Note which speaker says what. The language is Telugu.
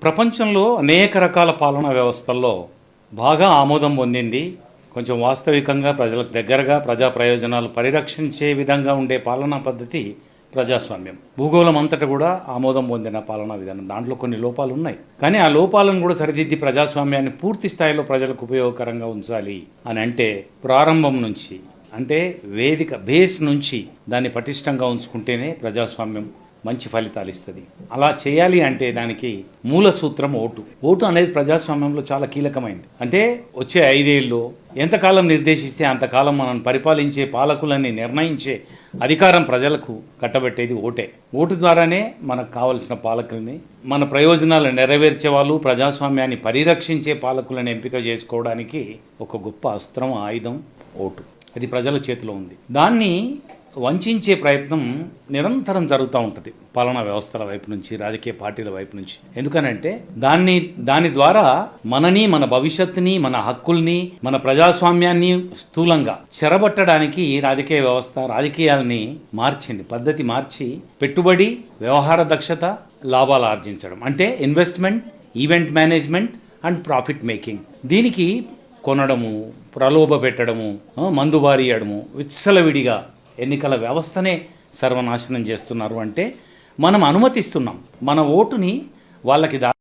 Speaker 1: ప్రపంచంలో అనేక రకాల పాలనా వ్యవస్థల్లో బాగా ఆమోదం పొందింది. కొంచెం వాస్తవికంగా ప్రజలకు దగ్గరగా ప్రజా ప్రయోజనాలు పరిరక్షించే విధంగా ఉండే పాలనా పద్ధతి ప్రజాస్వామ్యం. భూగోళం అంతటా కూడా ఆమోదం పొందిన పాలనా విధానం. దాంట్లో కొన్ని లోపాలు ఉన్నాయి. కానీ ఆ లోపాలను కూడా సరిదిద్ది ప్రజాస్వామ్యాన్ని పూర్తి స్థాయిలో ప్రజలకు ఉపయోగకరంగా ఉంచాలి అని అంటే ప్రారంభం నుంచి అంటే వేదిక బేస్ నుంచి దాన్ని పటిష్టంగా ఉంచుకుంటేనే ప్రజాస్వామ్యం మంచి ఫలితాలు ఇస్తుంది. అలా చేయాలి అంటే దానికి మూల సూత్రం ఓటు. ఓటు అనేది ప్రజాస్వామ్యంలో చాలా కీలకమైంది. అంటే వచ్చే ఐదేళ్ళు ఎంతకాలం నిర్దేశిస్తే అంతకాలం మనం పరిపాలించే పాలకులని నిర్ణయించే అధికారం ప్రజలకు కట్టబెట్టేది ఓటే. ఓటు ద్వారానే మనకు కావలసిన పాలకుల్ని మన ప్రయోజనాలు నెరవేర్చే వాళ్ళు ప్రజాస్వామ్యాన్ని పరిరక్షించే పాలకులను ఎంపిక చేసుకోవడానికి ఒక గొప్ప అస్త్రం ఆయుధం ఓటు. అది ప్రజల చేతిలో ఉంది. దాన్ని వంచే ప్రయత్నం నిరంతరం జరుగుతూ ఉంటుంది. పాలనా వ్యవస్థల వైపు నుంచి రాజకీయ పార్టీల వైపు నుంచి. ఎందుకనంటే దాన్ని దాని ద్వారా మనని మన భవిష్యత్తుని మన హక్కుల్ని మన ప్రజాస్వామ్యాన్ని స్థూలంగా చెరబట్టడానికి రాజకీయ వ్యవస్థ రాజకీయాలని మార్చింది. పద్ధతి మార్చి పెట్టుబడి వ్యవహార దక్షత లాభాలు ఆర్జించడం. అంటే investment event management and profit making. దీనికి కొనడము ప్రలోభ పెట్టడము మందుబారీయడము విచ్చలవిడిగా ఎన్నికల వ్యవస్థనే సర్వనాశనం చేస్తున్నారు అంటే మనం అనుమతిస్తున్నాం. మన ఓటుని వాళ్ళకి దా